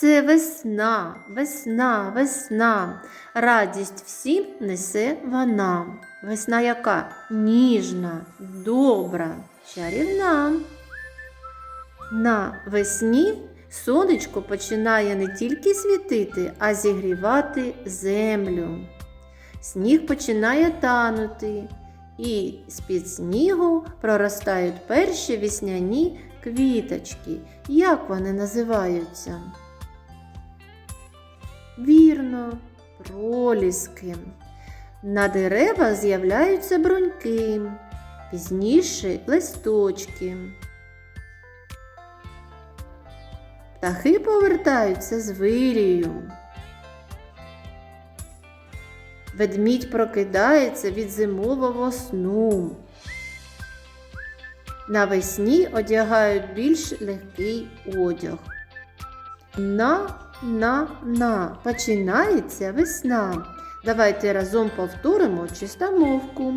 Це весна, весна, весна. Радість всім несе вона. Весна яка? Ніжна, добра, чарівна. На весні сонечко починає не тільки світити, а зігрівати землю. Сніг починає танути, і з-під снігу проростають перші весняні квіточки. Як вони називаються? Вірно, проліски. На деревах з'являються бруньки, пізніше листочки. Птахи повертаються з вирію. Ведмідь прокидається від зимового сну. Навесні одягають більш легкий одяг. На, на, на. Починається весна. Давайте разом повторимо чистомовку.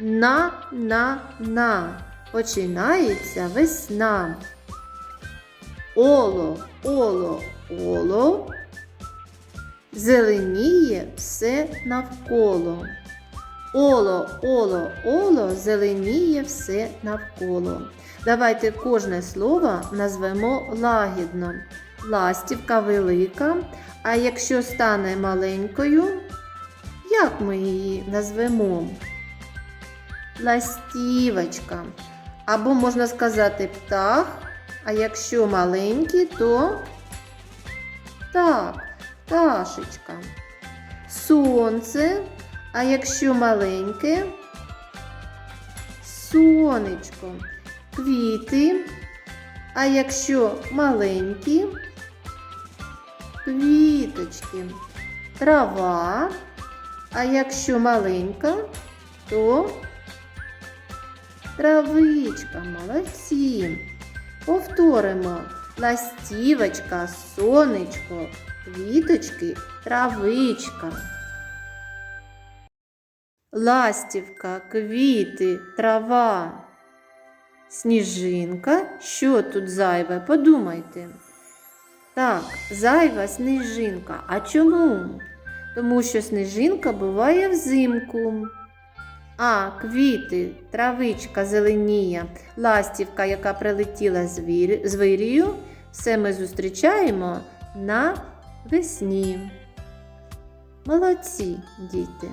На, на, на. Починається весна. Оло, оло, оло. Зеленіє все навколо. Оло, оло, оло, зеленіє все навколо. Давайте кожне слово назвемо лагідно. Ластівка велика, а якщо стане маленькою, як ми її назвемо? Ластівочка. Або можна сказати птах, а якщо маленький, то так, пташечка. Сонце, а якщо маленьке, сонечко. Квіти, а якщо маленькі, квіточки. Трава, а якщо маленька, то травичка. Молодці. Повторимо. Ластівочка, сонечко, квіточки, травичка. Ластівка, квіти, трава. Сніжинка. Що тут зайве? Подумайте. Так, зайва сніжинка. А чому? Тому що сніжинка буває взимку. А квіти, травичка зеленіє, ластівка, яка прилетіла з з вирію, все ми зустрічаємо на весні. Молодці, діти!